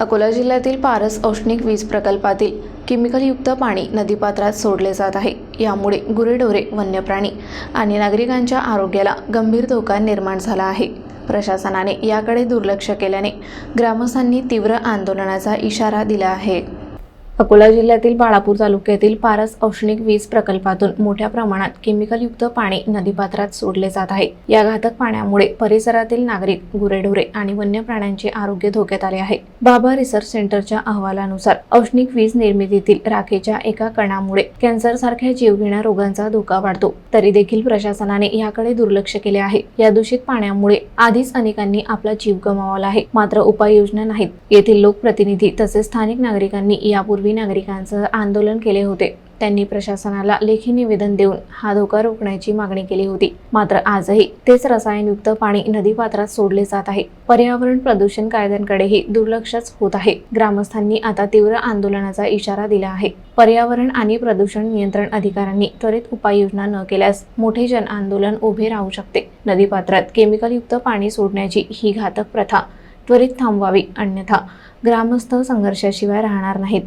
अकोला जिल्ह्यातील पारस औष्णिक वीज प्रकल्पातील केमिकलयुक्त पाणी नदीपात्रात सोडले जात आहे. यामुळे गुरेढोरे वन्यप्राणी आणि नागरिकांच्या आरोग्याला गंभीर धोका निर्माण झाला आहे. प्रशासनाने याकडे दुर्लक्ष केल्याने ग्रामस्थांनी तीव्र आंदोलनाचा इशारा दिला आहे. अकोला जिल्ह्यातील बाळापूर तालुक्यातील पारस औष्णिक वीज प्रकल्पातून मोठ्या प्रमाणात केमिकलयुक्त पाणी नदीपात्रात सोडले जात आहे. या घातक पाण्यामुळे परिसरातील नागरिक गुरेढोरे आणि वन्य प्राण्यांचे आरोग्य धोक्यात आले आहे. बाबा रिसर्च सेंटरच्या अहवालानुसार औष्णिक वीज निर्मितीतील राखेच्या एका कणामुळे कॅन्सर सारख्या जीवघेण्या रोगांचा धोका वाढतो. तरी देखील प्रशासनाने याकडे दुर्लक्ष केले आहे. या दूषित पाण्यामुळे आधीच अनेकांनी आपला जीव गमावला आहे. मात्र उपाययोजना नाहीत. येथील लोकप्रतिनिधी तसेच स्थानिक नागरिकांनी यापूर्वी नागरिकांसह आंदोलन केले होते. त्यांनी प्रशासनाला लेखी निवेदन देऊन हा धोका रोखण्याची मागणी केली होती. मात्र आजही तेच रसायनयुक्त पाणी नदीपात्रात सोडले जात आहे. पर्यावरण प्रदूषण कायद्यांकडेही दुर्लक्षच होत आहे. ग्रामस्थांनी आता तीव्र आंदोलनाचा इशारा दिला आहे. पर्यावरण आणि प्रदूषण नियंत्रण अधिकाऱ्यांनी त्वरित उपाययोजना न केल्यास मोठे जन आंदोलन उभे राहू शकते. नदीपात्रात केमिकलयुक्त पाणी सोडण्याची ही घातक प्रथा त्वरित थांबवावी अन्यथा ग्रामस्थ संघर्षाशिवाय राहणार नाहीत.